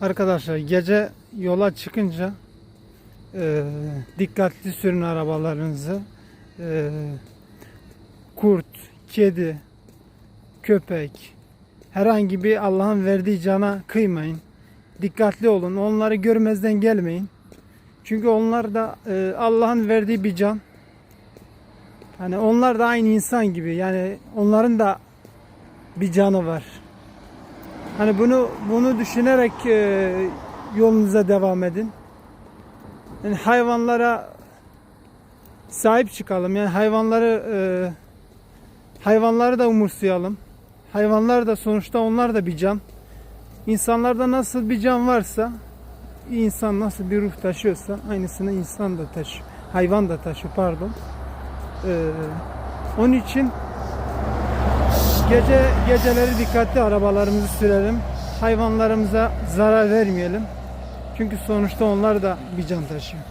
Arkadaşlar gece yola çıkınca e, dikkatli sürün arabalarınızı. E, kurt, kedi, köpek herhangi bir Allah'ın verdiği cana kıymayın. Dikkatli olun. Onları görmezden gelmeyin. Çünkü onlar da e, Allah'ın verdiği bir can. Hani onlar da aynı insan gibi. Yani onların da bir canı var. Hani bunu bunu düşünerek e, yolunuza devam edin. Yani hayvanlara sahip çıkalım. Yani hayvanları e, hayvanları da umursayalım. Hayvanlar da sonuçta onlar da bir can. İnsanlarda nasıl bir can varsa insan nasıl bir ruh taşıyorsa aynısını insan da taşıyor. Hayvan da taşıyor pardon. Ee, onun için gece geceleri dikkatli arabalarımızı sürelim. Hayvanlarımıza zarar vermeyelim. Çünkü sonuçta onlar da bir can taşıyor.